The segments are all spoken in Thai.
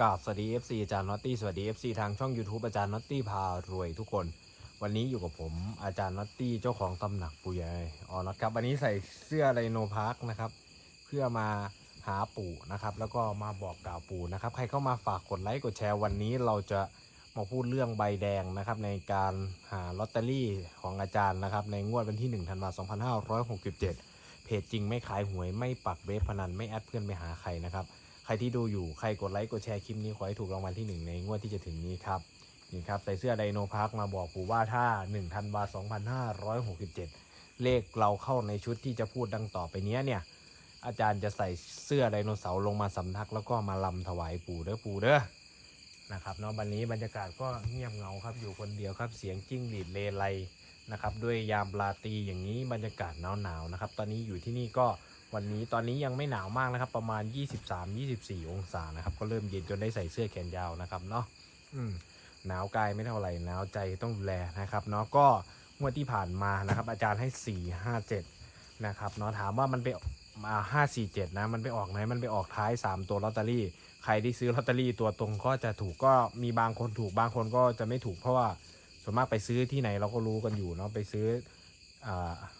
กราบสวัสดี FC อาจารย์น็อตตี้สวัสดี FC ทางช่อง YouTube อาจารย์น็อตตี้พารวยทุกคน วันนี้อยู่กับผมอาจารย์น็อตตี้เจ้าของตำหนักปู่ใหญ่ออน็อตครับวันนี้ใส่เสื้อไดโนพาร์คนะครับ เพื่อมาหาปู่นะครับ แล้วก็มาบอกกล่าวปู่นะครับ ใครเข้ามาฝากกดไลค์กดแชร์วันนี้เราจะมาพูดเรื่องใบแดงนะครับ ในการหาลอตเตอรี่ของอาจารย์นะครับ ในงวดวันที่1ธันวาคม2567 เพจจริงไม่ขายหวยไม่ปักเว็บพนันไม่แอดเพื่อนไปหาใครนะครับ ใครที่ดูอยู่ใครกดไลค์กดแชร์คลิปนี้ขอให้ถูกรางวัลที่หนึ่งในงวดที่จะถึงนี้ครับนี่ครับใส่เสื้อไดโนพาร์คมาบอกปู่ว่าถ้า1ธันวาคม2567 เลขเราเข้าในชุดที่จะพูดดังต่อไปนี้เนี่ยอาจารย์จะใส่เสื้อไดโนเสาร์ลงมาสำทักแล้วก็มาลำถวายปู่เด้อปู่เด้อนะครับเนาะวันนี้บรรยากาศก็เงียบเงาครับอยู่คนเดียวครับเสียงจิ้งหรีดเลไลนะครับด้วยยามราตรีอย่างนี้บรรยากาศหนาวๆนะครับ ตอนนี้อยู่ที่นี่ก็ วันนี้ตอนนี้ยังไม่หนาวมากนะครับ ประมาณ 23-24 องศานะครับ ก็เริ่มเย็นจนได้ใส่เสื้อแขนยาวนะครับเนาะอืมหนาวกายไม่เท่าไหร่หนาวใจต้องดูแลนะครับเนาะก็งวดที่ผ่านมานะครับ อาจารย์ให้ 4 5 7 นะครับเนาะถามว่ามันไปมาห้าสี่เจ็ดนะ มันไปออกไหน มันไปออกท้าย3ตัวลอตเตอรี่ ใครที่ซื้อลอตเตอรี่ตัวตรงก็จะถูกก็มีบางคนถูกบางคนก็จะไม่ถูกเพราะว่าส่วนมากไปซื้อที่ไหนเราก็รู้กันอยู่เนาะไปซื้อ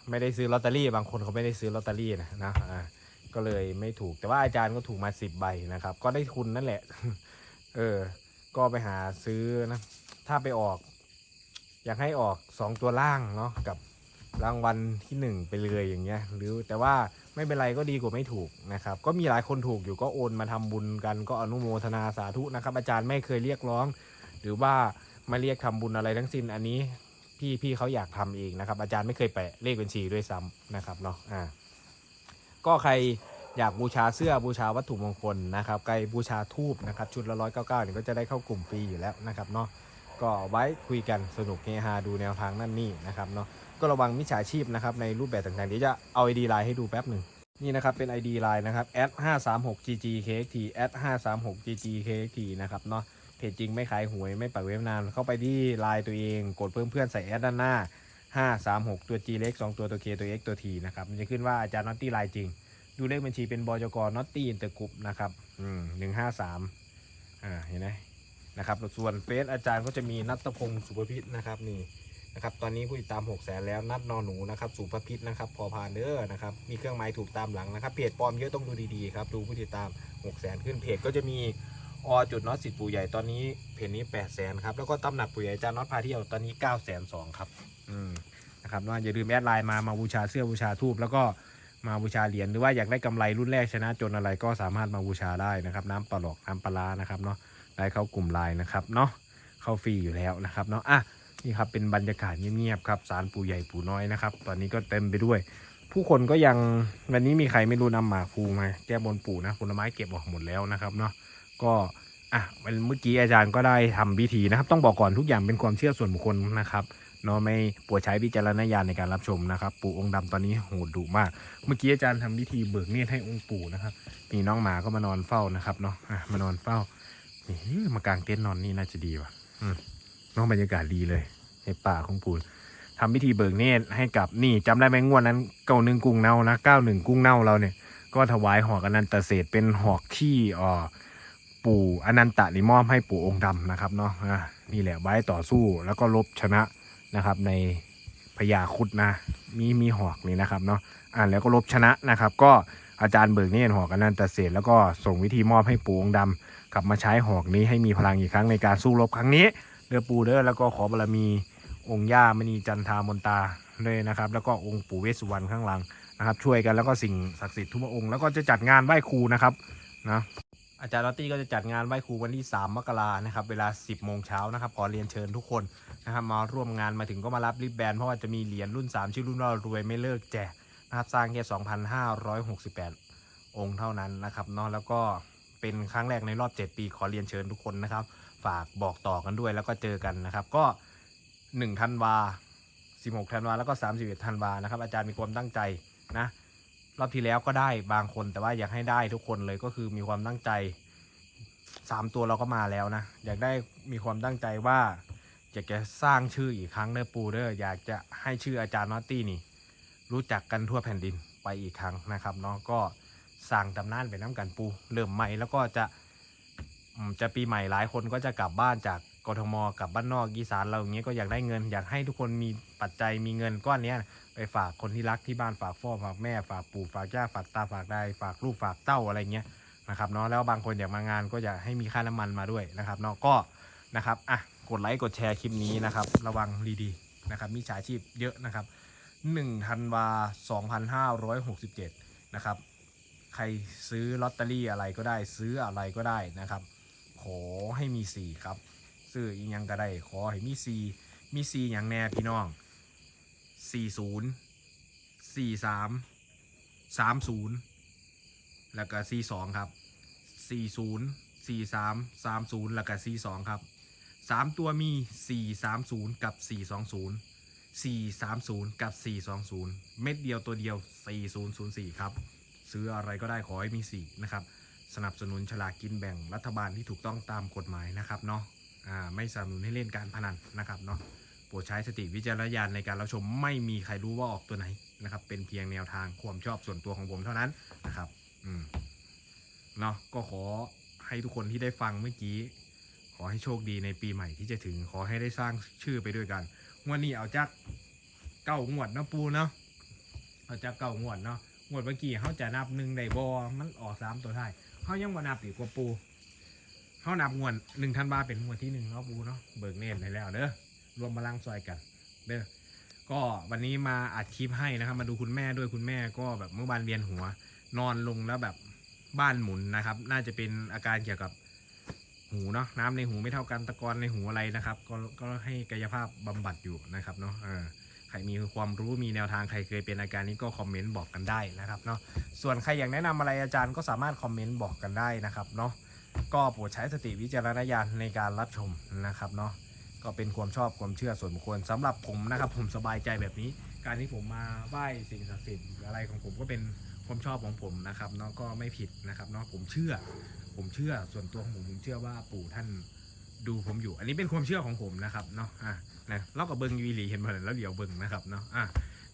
ไม่ได้ซื้อลอตเตอรี่ บางคนเขาไม่ได้ซื้อลอตเตอรี่นะนะก็เลยไม่ถูกแต่ว่าอาจารย์ก็ถูกมาสิบใบนะครับ ก็ได้ทุนนั่นแหละ เออ ก็ไปหาซื้อนะ ถ้าไปออก อยากให้ออกสองตัวล่างเนาะกับรางวัลที่หนึ่งไปเลยอย่างเงี้ย หรือแต่ว่าไม่เป็นไรก็ดีกว่าไม่ถูกนะครับ ก็มีหลายคนถูกอยู่ก็โอนมาทำบุญกันก็อนุโมทนาสาธุนะครับ อาจารย์ไม่เคยเรียกร้อง หรือว่ามาเรียกทำบุญอะไรทั้งสิ้นอันนี้ พี่พี่เขาอยากทำเองนะครับ อาจารย์ไม่เคยแปะเลขบัญชีด้วยซ้ำนะครับเนาะอ่าก็ใครอยากบูชาเสื้อบูชาวัตถุมงคลนะครับใครบูชาทูบนะครับ ชุดละร้อยเก้าเก้าเนี่ยก็จะได้เข้ากลุ่มฟรีอยู่แล้วนะครับเนาะก็ไว้คุยกันสนุกเฮฮาดูแนวทางนั่นนี่นะครับเนาะก็ระวังมิจฉาชีพนะครับในรูปแบบต่างๆเดี๋ยวจะเอา ID ไลน์ให้ดูแป๊บหนึ่งนี่นะครับเป็น ID ไลน์นะครับ @536ggkxt 5 3 6 g g k t นะครับเนาะ เพจจริงไม่ขายหวยไม่ปักเว็บนานเข้าไปที่ไลน์ตัวเองกดเพิ่มเพื่อนใส่แอดด้านหน้า 5 3 6 ตัว G เล็ก2ตัวตัว K ตัว X ตัว T นะครับมันจะขึ้นว่าอาจารย์น็อตตี้ไลน์จริง ดูเลขบัญชีเป็นบจกน็อตตี้อินเตอร์กรุ๊ปนะครับอืมหนึ่งห้าสามอ่าเห็นไหมนะครับส่วนเฟซอาจารย์ก็จะมีนัตพงศ์สุภพิษนะครับนี่นะครับตอนนี้ผู้ติดตาม6 0แสนแล้วนัดนอนหนูนะครับสุภพิษนะครับพอพานเด้อนะครับมีเครื่องหมายถูกตามหลังนะครับเพจปลอมเยอะต้องดูดีๆครับดูผู้ติดตาม6 0แสนขึ้นเพจก็จะมี อจุดน็อตสิทธิ์ปู่ใหญ่ตอนนี้เพจนี้8 0 0แสนครับ แล้วก็ตำหนักปู่ใหญ่จานน็อตพาเที่ยวตอนนี้9 0 0แสนสองครับ อืมนะครับว่าอย่าลืมแอดไลน์มามาบูชาเสื้อบูชาทูบแล้วก็มาบูชาเหรียญหรือว่าอยากได้กำไรรุ่นแรกชนะจนอะไรก็สามารถมาบูชาได้นะครับ น้ำปลาหลอกน้ำปลานะครับเนาะได้เข้ากลุ่มไลน์นะครับเนาะเข้าฟรีอยู่แล้วนะครับเนาะอะนี่ครับเป็นบรรยากาศเงียบๆครับสารปู่ใหญ่ปู่น้อยนะครับ ตอนนี้ก็เต็มไปด้วย ผู้คนก็ยังวันนี้มีใครไม่รู้นำหมากภูมาแก้บนปู่นะผลไม้เก็บออกหมดแล้วนะครับเนาะ ก็อะวันเมื่อกี้อาจารย์ก็ได้ทำพิธีนะครับ ต้องบอกก่อนทุกอย่างเป็นความเชื่อส่วนบุคคลนะครับเนาะไม่ปวดใช้วิจารณญาณในการรับชมนะครับ ปู่องค์ดำตอนนี้โหดดุมาก เมื่อกี้อาจารย์ทำพิธีเบิกเนตรให้องค์ปู่นะครับนี่น้องหมาก็มานอนเฝ้านะครับเนาะอะมานอนเฝ้านี่มากางเต็นท์นอนนี่น่าจะดีว่ะอืมน้องบรรยากาศดีเลยในป่าของปู่ทำพิธีเบิกเนตรให้กับนี่จำได้ไหมงวดนั้นเก้าหนึ่งกุ้งเน่านะเก้าหนึ่งกุ้งเน่าเราเนี่ย ก็ถวายหอกอนันตเศษเป็นหอกที่อ่อ ปู่อนันตะนี่มอบให้ปู่องค์ดำนะครับเนาะะนี่แหละไว้ต่อสู้แล้วก็ลบชนะนะครับในพญาคุดนะมีมีหอกนี่นะครับเนาะอ่านแล้วก็ลบชนะนะครับ ก็อาจารย์เบิกเนตรหอกอนันตเศษแล้วก็ส่งวิธีมอบให้ปู่องค์ดำกลับมาใช้หอกนี้ให้มีพลังอีกครั้งในการสู้รบครั้งนี้เดือปู่เด้อแล้วก็ขอบารมีองค์ย่ามณีจันทามนตาเลยนะครับ แล้วก็องค์ปู่เวสสุวรรณข้างหลังนะครับ ช่วยกันแล้วก็สิ่งศักดิ์สิทธิ์ทุกพระองค์แล้วก็จะจัดงานไหว้ครูนะครับนะ อาจารย์ลอตตี้ก็จะจัดงานไหว้ครูวันที่ 3 มกรานะครับ เวลา 10 โมงเช้านะครับ ขอเรียนเชิญทุกคนนะครับ มาร่วมงานมาถึงก็มารับริบแบนเพราะว่าจะมีเหรียญรุ่น 3 ชื่อรุ่นว่ารวยไม่เลิกแจกนะครับ สร้างแค่ 2,568 องค์เท่านั้นนะครับเนาะแล้วก็เป็นครั้งแรกในรอบ 7 ปี ขอเรียนเชิญทุกคนนะครับ ฝากบอกต่อกันด้วยแล้วก็เจอกันนะครับ ก็1ธันวา16ธันวาแล้วก็31ธันวานะครับ อาจารย์มีความตั้งใจนะ รอบที่แล้วก็ได้บางคน แต่ว่าอยากให้ได้ทุกคนเลยก็คือมีความตั้งใจสามตัวเราก็มาแล้วนะ อยากได้มีความตั้งใจว่าอยากจะสร้างชื่ออีกครั้งเด้อปูเด้ออยากจะให้ชื่ออาจารย์นอตตี้นี่ รู้จักกันทั่วแผ่นดินไปอีกครั้งนะครับเนาะก็สร้างตำนานไปน้ำกันปูเริ่มใหม่แล้วก็จะจะปีใหม่หลายคนก็จะกลับบ้านจาก กทมกับบ้านนอกอีสานเราอย่างเงี้ยก็อยากได้เงิน อยากให้ทุกคนมีปัจจัยมีเงินก้อนเนี้ยไปฝากคนที่รักที่บ้านฝากพ่อฝากแม่ฝากปู่ฝากย่าฝากตาฝากได้ฝากลูกฝากเต้าอะไรเงี้ยนะครับเนาะแล้วบางคนอยากมางานก็อยากให้มีค่าน้ำมันมาด้วยนะครับเนาะก็นะครับอะกดไลค์กดแชร์คลิปนี้นะครับระวังดีๆนะครับมีฉาชีพเยอะนะครับ1ธันวา2567นะครับใครซื้อลอตเตอรี่อะไรก็ได้ซื้ออะไรก็ได้นะครับ ขอให้มีสี่ครับ ซื้ออีกยังก็ได้ขอให้มีสี่มีสี่อย่างแน่พี่น้องสี่ศูนย์สี่สามสามศูนย์แล้วก็สี่สองครับสี่ศูนย์สี่สามสามศูนย์แล้วก็สี่สองครับสามตัวมีสี่สามศูนย์กับสี่สองศูนย์สี่สามศูนย์กับสี่สองศูนย์เม็ดเดียวตัวเดียวสี่ศูนย์ศูนย์สี่ครับซื้ออะไรก็ได้ขอให้มีสี่นะครับสนับสนุนฉลากกินแบ่งรัฐบาลที่ถูกต้องตามกฎหมายนะครับเนาะ ไม่สนับสนุนให้เล่นการพนันนะครับเนาะโปรดใช้สติวิจารณญาณในการรับชมไม่มีใครรู้ว่าออกตัวไหนนะครับ เป็นเพียงแนวทางความชอบส่วนตัวของผมเท่านั้นนะครับอืมเนาะก็ขอให้ทุกคนที่ได้ฟังเมื่อกี้ ขอให้โชคดีในปีใหม่ที่จะถึงขอให้ได้สร้างชื่อไปด้วยกันงวดนี้เอาจากเก้างวดเนาะปูเนาะเอาจากเก้างวดเนาะงวดเมื่อกี้เขาจะนับหนึ่งได้บอมันออกสามตัวท้ายเขายังมานับอีกกว่าปู เขานับงวดหนึ่งธันวาเป็นงวดที่หนึ่งเนาะปูเนาะเบิกเนตรได้แล้วเด้อรวมพลังซอยกัน เด้อก็วันนี้มาอัดคลิปให้นะครับ มาดูคุณแม่ด้วยคุณแม่ก็แบบเมื่อวานเวียนหัว นอนลงแล้วแบบบ้านหมุนนะครับ น่าจะเป็นอาการเกี่ยวกับหูเนาะน้ำในหูไม่เท่ากันตะกอนในหูอะไรนะครับ ก็ก็ให้กายภาพบำบัดอยู่นะครับเนาะเออใครมีความรู้มีแนวทางใครเคยเป็นอาการนี้ก็คอมเมนต์บอกกันได้นะครับเนาะส่วนใครอยากแนะนำอะไรอาจารย์ก็สามารถคอมเมนต์บอกกันได้นะครับเนาะ ก็โปรดใช้สติวิจารณญาณในการรับชมนะครับเนาะก็เป็นความชอบความเชื่อส่วนบุคคลสำหรับผมนะครับ ผมสบายใจแบบนี้ การที่ผมมาไหว้สิ่งศักดิ์สิทธิ์อะไรของผมก็เป็นความชอบของผมนะครับเนาะก็ไม่ผิดนะครับเนาะผมเชื่อ ผมเชื่อส่วนตัวของผมผมเชื่อว่าปู่ท่านดูผมอยู่ อันนี้เป็นความเชื่อของผมนะครับเนาะอะนะเราก็เบิงอยูอีหลีเห็นมาแล้วเดี๋ยวเบิงนะครับเนาะอะ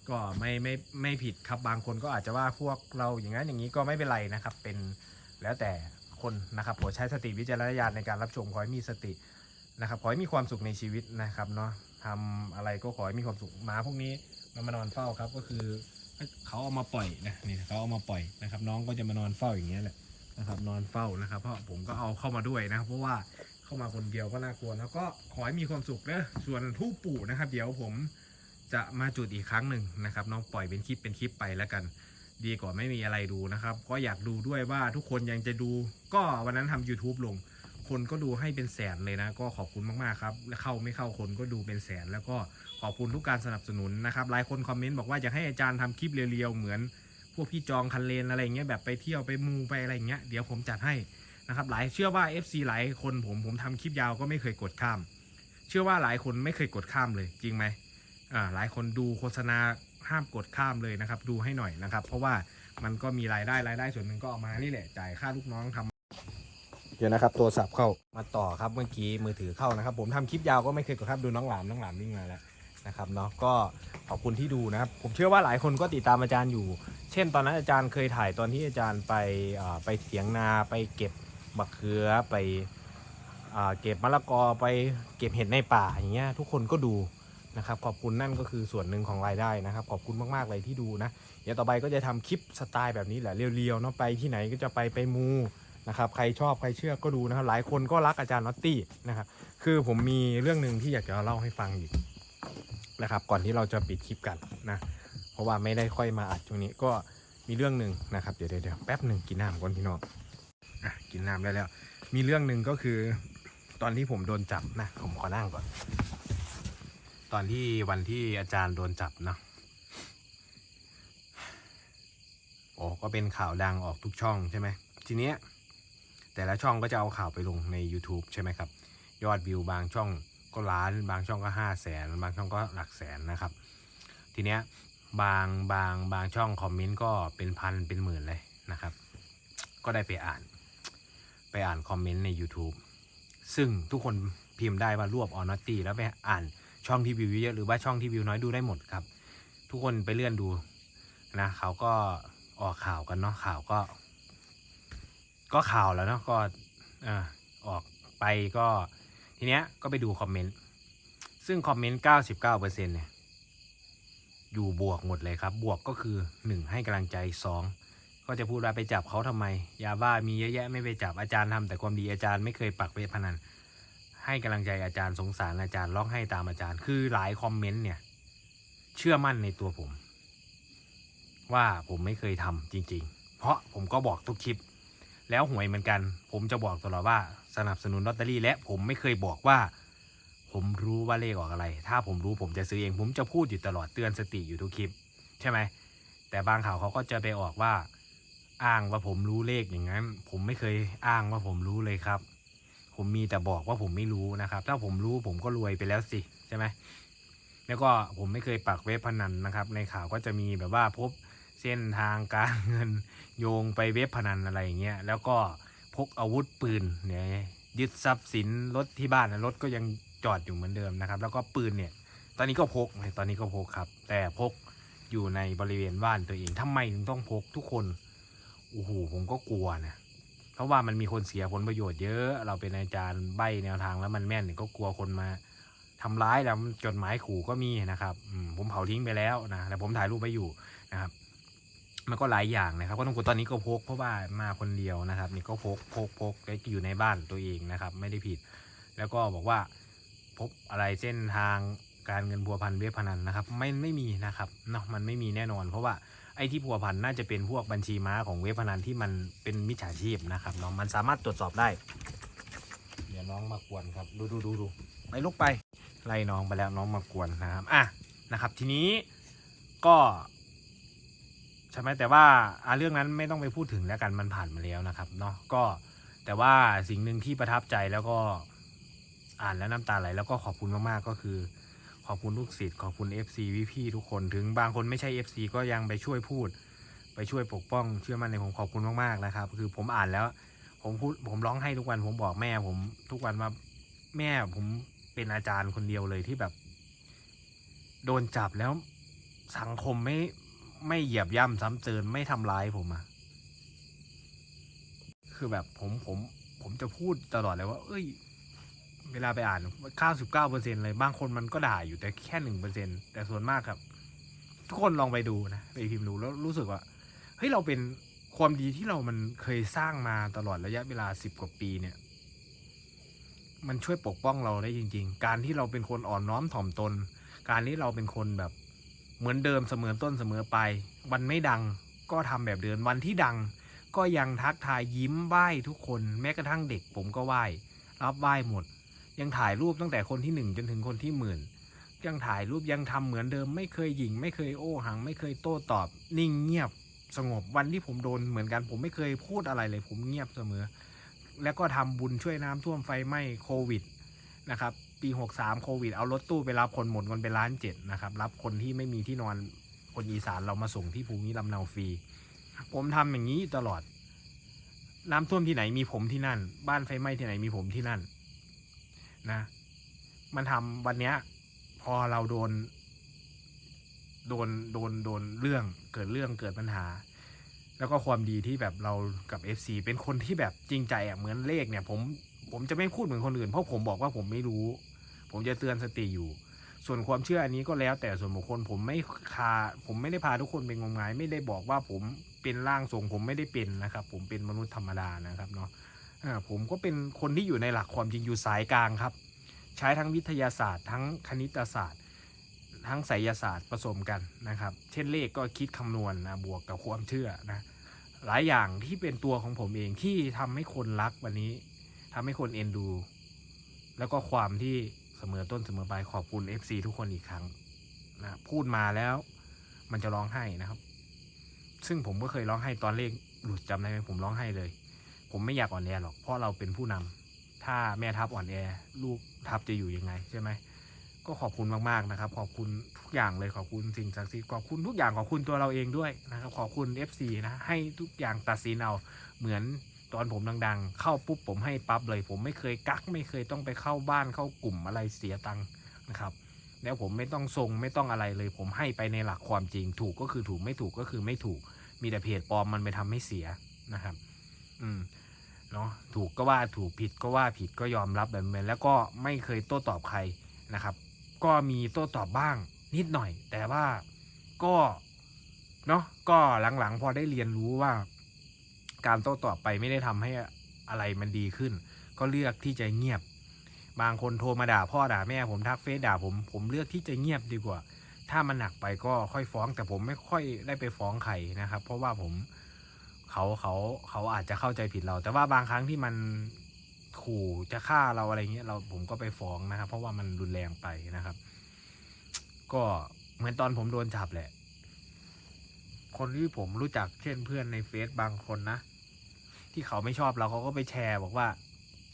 ก็ไม่ไม่ไม่ผิดครับบางคนก็อาจจะว่าพวกเราอย่างนั้นอย่างนี้ก็ไม่เป็นไรนะครับ เป็นแล้วแต่ คนนะครับโปรดใช้สติวิจารณญาณในการรับชมขอให้มีสตินะครับขอให้มีความสุขในชีวิตนะครับเนาะทำอะไรก็ขอให้มีความสุขหมาพวกนี้มันมานอนเฝ้าครับก็คือเขาเอามาปล่อยนะนี่เขาเอามาปล่อยนะครับ น้องก็จะมานอนเฝ้าอย่างเงี้ยแหละนะครับ นอนเฝ้านะครับ เพราะผมก็เอาเข้ามาด้วยนะครับเพราะว่าเข้ามาคนเดียวก็น่ากลัวแล้วก็ขอให้มีความสุขนะส่วนทูปปู่นะครับ เดี๋ยวผมจะมาจุดอีกครั้งหนึ่งนะครับน้องปล่อยเป็นคลิปเป็นคลิปไปแล้วกัน ดีกว่าไม่มีอะไรดูนะครับ ก็อยากดูด้วยว่าทุกคนยังจะดู ก็วันนั้นทำ YouTube ลง คนก็ดูให้เป็นแสนเลยนะ ก็ขอบคุณมากๆครับและเข้าไม่เข้าคนก็ดูเป็นแสน แล้วก็ขอบคุณทุกการสนับสนุนนะครับ หลายคนคอมเมนต์บอกว่าอยากให้อาจารย์ทำคลิปเรียวๆเหมือน พวกพี่จองคันเลนอะไรเงี้ยแบบไปเที่ยวไปมูไปอะไรเงี้ยเดี๋ยวผมจัดให้นะครับหลายเชื่อว่า FC หลายคนผมผมทำคลิปยาวก็ไม่เคยกดข้าม เชื่อว่าหลายคนไม่เคยกดข้ามเลยจริงไหมอ่าหลายคนดูโฆษณา ห้ามกดข้ามเลยนะครับ ดูให้หน่อยนะครับ เพราะว่ามันก็มีรายได้รายได้ส่วนหนึ่งก็เอามานี่แหละจ่ายค่าลูกน้องทำเดี๋ยวนะครับตัวสับเข้ามาต่อครับเมื่อกี้มือถือเข้านะครับ ผมทำคลิปยาวก็ไม่เคยกดข้ามดูน้องหลามน้องหลามวิ่งมาแล้วนะครับเนาะก็ขอบคุณที่ดูนะครับ ผมเชื่อว่าหลายคนก็ติดตามอาจารย์อยู่ เช่น ตอนนั้นอาจารย์เคยถ่ายตอนที่อาจารย์ไปไปเถียงนาไปเก็บบักเขือไปอเก็บมะละกอไปเก็บเห็ดในป่าอย่างเงี้ยทุกคนก็ดู นะครับขอบคุณนั่นก็คือส่วนหนึ่งของรายได้นะครับ ขอบคุณมากๆเลยที่ดูนะเดี๋ยวต่อไปก็จะทำคลิปสไตล์แบบนี้แหละเรียวๆเนาะไปที่ไหนก็จะไปไปมูนะครับใครชอบใครเชื่อก็ดูนะครับหลายคนก็รักอาจารย์นอตตี้นะครับคือผมมีเรื่องหนึ่งที่อยากจะเล่าให้ฟังอีกนะครับก่อนที่เราจะปิดคลิปกันนะเพราะว่าไม่ได้ค่อยมาอัดช่วงนี้ก็มีเรื่องหนึ่งนะครับเดี๋ยวเดี๋ยวเดี๋ยวแป๊บหนึ่งกินน้ำก่อนพี่น้องอะกินน้ำได้แล้ว มีเรื่องหนึ่งก็คือ ตอนที่ผมโดนจับนะผมขอนั่งก่อน ตอนที่วันที่อาจารย์โดนจับเนาะโอ้ก็เป็นข่าวดังออกทุกช่องใช่ไหมทีเนี้ยแต่ละช่องก็จะเอาข่าวไปลงใน YouTube ใช่ไหมครับ ยอดวิวบางช่องก็ล้านบางช่องก็ห้าแสนบางช่องก็หลักแสนนะครับ ทีเนี้ยบางบางบางช่องคอมเมนต์ก็เป็นพันเป็นหมื่นเลยนะครับ ก็ได้ไปอ่าน ไปอ่านคอมเมนต์ใน YouTube ซึ่งทุกคนพิมพ์ได้ว่ารวบออนอตตี้แล้วไปอ่าน ช่องที่วิวเยอะหรือว่าช่องที่วิวน้อยดูได้หมดครับ ทุกคนไปเลื่อนดูนะเขาก็ออกข่าวกันเนาะข่าวก็ ก็ข่าวแล้วเนาะก็อ่ออกไปก็ทีเนี้ยก็ไปดูคอมเมนต์ซึ่งคอมเมนต์99%เนี่ยอยู่บวกหมดเลยครับ บวกก็คือ 1 ให้กำลังใจ 2 ก็จะพูดว่าไปจับเขาทำไม ยาบ้ามีเยอะแยะไม่ไปจับอาจารย์ทำแต่ความดีอาจารย์ไม่เคยปักเวทพนัน ให้กำลังใจอาจารย์สงสารอาจารย์ร้องไห้ตามอาจารย์ คือหลายคอมเมนต์เนี่ย เชื่อมั่นในตัวผม ว่าผมไม่เคยทำจริง ๆ เพราะผมก็บอกทุกคลิป แล้วหวยเหมือนกัน ผมจะบอกตลอดว่าสนับสนุนลอตเตอรี่ และผมไม่เคยบอกว่า ผมรู้ว่าเลขออกอะไร ถ้าผมรู้ผมจะซื้อเอง ผมจะพูดอยู่ตลอดเตือนสติอยู่ทุกคลิป ใช่ไหมแต่บางข่าวเขาก็จะไปออกว่า อ้างว่าผมรู้เลขอย่างนั้น ผมไม่เคยอ้างว่าผมรู้เลยครับ ผมมีแต่บอกว่าผมไม่รู้นะครับ ถ้าผมรู้ผมก็รวยไปแล้วสิใช่ไหมแล้วก็ผมไม่เคยปักเว็บพนันนะครับ ในข่าวก็จะมีแบบว่าพบเส้นทางการเงินโยงไปเว็บพนันอะไรอย่างเงี้ยแล้วก็พกอาวุธปืนเนี่ยยึดทรัพย์สินรถที่บ้านรถก็ยังจอดอยู่เหมือนเดิมนะครับ แล้วก็ปืนเนี่ยตอนนี้ก็พกตอนนี้ก็พกครับ แต่พกอยู่ในบริเวณบ้านตัวเองทำไมถึงต้องพกทุกคนโอ้โหผมก็กลัวนะ ราะว่ามันมีคนเสียผลประโยชน์เยอะ เราเป็นอาจารย์ใบแนวทางแล้วมันแม่นก็กลัวคนมาทำร้ายแล้วจดหมายขู่ก็มีนะครับผมเผาทิ้งไปแล้วนะแต่ผมถ่ายรูปไว้อยู่นะครับ มันก็หลายอย่างนะครับก็ต้องกดตอนนี้ก็พกเพราะว่ามาคนเดียวนะครับ นี่ก็พกพกพกอยู่ในบ้านตัวเองนะครับ ไม่ได้ผิด แล้วก็บอกว่าพบอะไรเส้นทางการเงินพัวพันเว็บพนันนะครับ ไม่ไม่มีนะครับเนาะมันไม่มีแน่นอน เพราะว่า ไอ้ที่พัวพันน่าจะเป็นพวกบัญชีม้าของเว็บพนันที่มันเป็นมิจฉาชีพนะครับเนาะมันสามารถตรวจสอบได้ เดี๋ยวน้องมากวนครับ ดูดูดูดูไปลุกไป ไล่น้องไปแล้วน้องมากวนนะครับอะนะครับ ทีนี้ก็ใช่ไหมแต่ว่าอะเรื่องนั้นไม่ต้องไปพูดถึงแล้วกันมันผ่านมาแล้วนะครับเนาะก็แต่ว่าสิ่งหนึ่งที่ประทับใจแล้วก็อ่านแล้วน้ำตาไหลแล้วก็ขอบคุณมากๆก็คือ ขอบคุณลูกศิษย์ขอบคุณ FC พี่ทุกคนถึงบางคนไม่ใช่ FC ก็ยังไปช่วยพูด ไปช่วยปกป้อง เชื่อมั่นในผมขอบคุณมากๆนะครับ คือผมอ่านแล้ว ผมพูดผมร้องไห้ทุกวัน ผมบอกแม่ ผมทุกวันว่าแม่ผมเป็นอาจารย์คนเดียวเลยที่แบบ โดนจับแล้วสังคมไม่ไม่เหยียบย่ำซ้ำเติมไม่ทำร้ายผมอะคือแบบผมผมผมจะพูดตลอดเลยว่า เอ้ย เวลาไปอ่านเก้าสิบเปอร์เซ็นเลยบางคนมันก็ด่าอยู่แต่แค่หนึ่งเปอร์เซ็นแต่ส่วนมากครับ ทุกคนลองไปดูนะไปพิมพ์ดูแล้วรู้สึกว่าเฮ้ยเราเป็นความดีที่เรามันเคยสร้างมาตลอดระยะเวลาสิบกว่าปีเนี่ย มันช่วยปกป้องเราได้จริง ๆ การที่เราเป็นคนอ่อนน้อมถ่อมตน การที่เราเป็นคนแบบเหมือนเดิมเสมอต้นเสมอไป วันไม่ดังก็ทำแบบเดิมวันที่ดัง ก็ยังทักทายยิ้มไหว้ทุกคน แม้กระทั่งเด็กผมก็ไหว้รับไหว้หมด ยังถ่ายรูปตั้งแต่คนที่หนึ่งจนถึงคนที่หมื่นยังถ่ายรูปยังทำเหมือนเดิม ไม่เคยหยิง ไม่เคยโอ้หัง ไม่เคยโต้ตอบ นิ่งเงียบสงบวันที่ผมโดนเหมือนกัน ผมไม่เคยพูดอะไรเลย ผมเงียบเสมอ แล้วก็ทำบุญช่วยน้ำท่วมไฟไหม้โควิดนะครับปี 63 โควิด เอารถตู้ไปรับคนหมดเงินไปล้านเจ็ดนะครับรับคนที่ไม่มีที่นอนคนอีสานเรามาส่งที่ภูมิลำเนาฟรี ผมทำอย่างนี้ตลอด น้ำท่วมที่ไหนมีผมที่นั่น บ้านไฟไหม้ที่ไหนมีผมที่นั่น นะ มันทำวันเนี้ย พอเราโดน โดนโดนโดนเรื่องเกิดเรื่องเกิดปัญหา แล้วก็ความดีที่แบบเรากับ FC เป็นคนที่แบบจริงใจอะเหมือนเลขเนี่ย ผมผมจะไม่พูดเหมือนคนอื่นเพราะผมบอกว่าผมไม่รู้ ผมจะเตือนสติอยู่ ส่วนความเชื่ออันนี้ก็แล้วแต่ส่วนบุคคลผมไม่คาผมไม่ได้พาทุกคนไปงมงาย ไม่ได้บอกว่าผมเป็นร่างทรงผมไม่ได้เป็นนะครับ ผมเป็นมนุษย์ธรรมดานะครับเนาะ อ่าผมก็เป็นคนที่อยู่ในหลักความจริงอยู่สายกลางครับ ใช้ทั้งวิทยาศาสตร์ ทั้งคณิตศาสตร์ ทั้งไสยศาสตร์ผสมกันนะครับ เช่นเลขก็คิดคำนวณนะบวกกับความเชื่อนะหลายอย่างที่เป็นตัวของผมเองที่ทำให้คนรักวันนี้ทำให้คนเอ็นดู แล้วก็ความที่เสมอต้นเสมอปลายขอบคุณ FC ทุกคนอีกครั้งนะพูดมาแล้วมันจะร้องไห้นะครับ ซึ่งผมก็เคยร้องไห้ตอนเลขหลุดจำได้ไหมผมร้องไห้เลย ผมไม่อยากอ่อนแอหรอกเพราะเราเป็นผู้นำถ้าแม่ทัพอ่อนแอลูกทัพจะอยู่ยังไงใช่ไหมก็ขอบคุณมากๆนะครับ ขอบคุณทุกอย่างเลยขอบคุณสิ่งศักดิ์สิทธิ์ขอบคุณทุกอย่างขอบคุณตัวเราเองด้วยนะครับขอบคุณ FC นะให้ทุกอย่างตัดสินเอาเหมือนตอนผมดังๆ เข้าปุ๊บผมให้ปั๊บเลย ผมไม่เคยกักไม่เคยต้องไปเข้าบ้านเข้ากลุ่มอะไรเสียตังค์นะครับแล้วผมไม่ต้องทรงไม่ต้องอะไรเลย ผมให้ไปในหลักความจริงถูกก็คือถูกไม่ถูกก็คือไม่ถูก มีแต่เพจปลอมมันไปทำให้เสียนะครับ อืมเนาะถูกก็ว่าถูกผิดก็ว่าผิดก็ยอมรับแบบนั้นแล้วก็ไม่เคยโต้ตอบใครนะครับ ก็มีโต้ตอบบ้างนิดหน่อย แต่ว่าก็เนาะก็หลังๆ พอได้เรียนรู้ว่า การโต้ตอบไปไม่ได้ทำให้อะไรมันดีขึ้น ก็เลือกที่จะเงียบ บางคนโทรมาด่าพ่อด่าแม่ผมทักเฟซด่าผมผมเลือกที่จะเงียบดีกว่า ถ้ามันหนักไปก็ค่อยฟ้องแต่ผมไม่ค่อยได้ไปฟ้องใครนะครับ เพราะว่าผม เขาเขาเขาอาจจะเข้าใจผิดเรา แต่ว่าบางครั้งที่มันขู่จะฆ่าเราอะไรเงี้ยเราผมก็ไปฟ้องนะครับ เพราะว่ามันรุนแรงไปนะครับ ก็เหมือนตอนผมโดนจับแหละ คนที่ผมรู้จักเช่นเพื่อนในเฟซบางคนนะที่เขาไม่ชอบเราเขาก็ไปแชร์ บอกว่า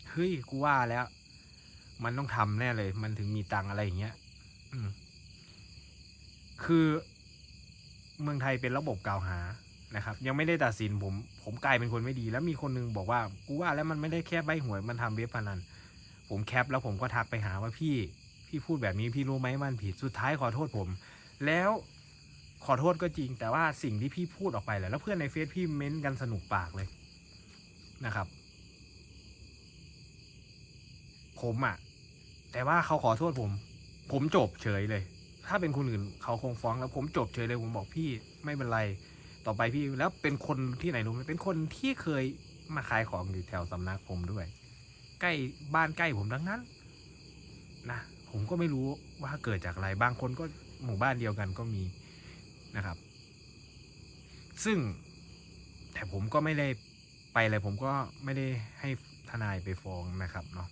เฮ้ยกูว่าแล้ว มันต้องทำแน่เลย มันถึงมีตังอะไรอย่างเงี้ยอืมคือเมืองไทยเป็นระบบกล่าวหา นะครับ ยังไม่ได้ตัดสินผม ผมกลายเป็นคนไม่ดี แล้วมีคนนึงบอกว่ากูว่าแล้วมันไม่ได้แค่ใบหวยมันทำเว็บพนันผมแคปแล้วผมก็ทักไปหาว่าพี่พี่พูดแบบนี้พี่รู้ไหมมันผิดสุดท้ายขอโทษผม แล้วขอโทษก็จริง แต่ว่าสิ่งที่พี่พูดออกไปแหละแล้วเพื่อนในเฟซพี่เม้นต์กันสนุกปากเลยนะครับ ผมอะแต่ว่าเขาขอโทษผม ผมจบเฉยเลย ถ้าเป็นคนอื่นเขาคงฟ้องแล้วผมจบเฉยเลยผมบอกพี่ไม่เป็นไร ต่อไปพี่แล้วเป็นคนที่ไหนรู้ไหมเป็นคนที่เคยมาขายของอยู่แถวสำนักผมด้วย ใกล้บ้านใกล้ผมดังนั้นนะผมก็ไม่รู้ว่าเกิดจากอะไรบางคนก็หมู่บ้านเดียวกันก็มีนะครับ ซึ่งแต่ผมก็ไม่ได้ไปอะไรผมก็ไม่ได้ให้ทนายไปฟ้องนะครับเนาะ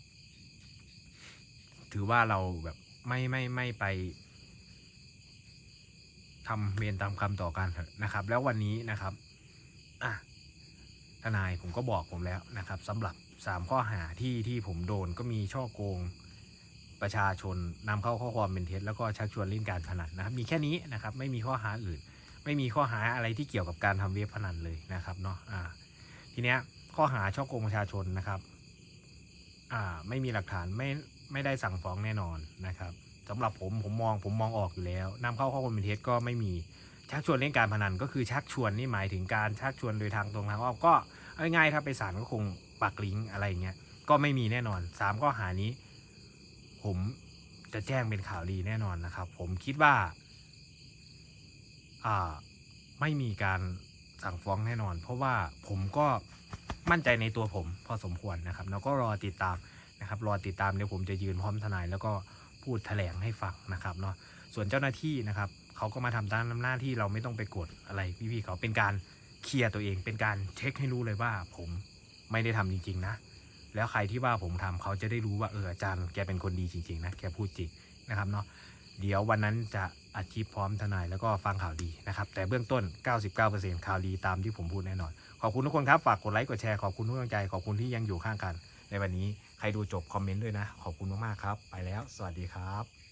ถือว่าเราแบบไม่ไม่ไม่ไป ทำเวรตามคำต่อกันนะครับ แล้ววันนี้นะครับอะทนายผมก็บอกผมแล้วนะครับสำหรับสามข้อหาที่ที่ผมโดนก็มีช่อโกงประชาชนนำเข้าข้อความเป็นเท็จแล้วก็ชักชวนเล่นการพนันนะครับ มีแค่นี้นะครับ ไม่มีข้อหาอื่น ไม่มีข้อหาอะไรที่เกี่ยวกับการทำเว็บพนันเลยนะครับเนาะอ่าทีเนี้ยข้อหาช่อโกงประชาชนนะครับอ่าไม่มีหลักฐานไม่ไม่ได้สั่งฟ้องแน่นอนนะครับ สำหรับผมผมมองผมมองออกอยู่แล้วนำเข้าข้อความเป็นเท็จก็ไม่มีชักชวนเล่นการพนันก็คือชักชวนนี่หมายถึงการชักชวนโดยทางตรงทางอ้อมก็ง่ายๆถ้าไปศาลก็คงปักลิงก์อะไรอย่างเงี้ยก็ไม่มีแน่นอนสามข้อหานี้ ผมจะแจ้งเป็นข่าวดีแน่นอนนะครับ ผมคิดว่าอ่าไม่มีการสั่งฟ้องแน่นอน เพราะว่าผมก็มั่นใจในตัวผมพอสมควรนะครับ แล้วก็รอติดตามนะครับ รอติดตามเดี๋ยวผมจะยืนพร้อมทนายแล้วก็ พูดแถลงให้ฟังนะครับเนาะส่วนเจ้าหน้าที่นะครับเขาก็มาทำตามหน้าที่เราไม่ต้องไปกดอะไรพี่ๆเขาเป็นการเคลียร์ตัวเองเป็นการเช็คให้รู้เลยว่าผมไม่ได้ทำจริง ๆ นะ แล้วใครที่ว่าผมทำเขาจะได้รู้ว่าเอออาจารย์แกเป็นคนดีจริง ๆ นะแกพูดจริงนะครับเนาะเดี๋ยววันนั้นจะอัดคลิปพร้อมทนายแล้วก็ฟังข่าวดีนะครับ แต่เบื้องต้น 99%ข่าวดีตามที่ผมพูดแน่นอน ขอบคุณทุกคนครับ ฝากกดไลค์กดแชร์ขอบคุณทุกกำลังใจ ขอบคุณที่ยังอยู่ข้างกัน ในวันนี้ ใครดูจบคอมเมนต์ด้วยนะ ขอบคุณมากๆครับ ไปแล้ว สวัสดีครับ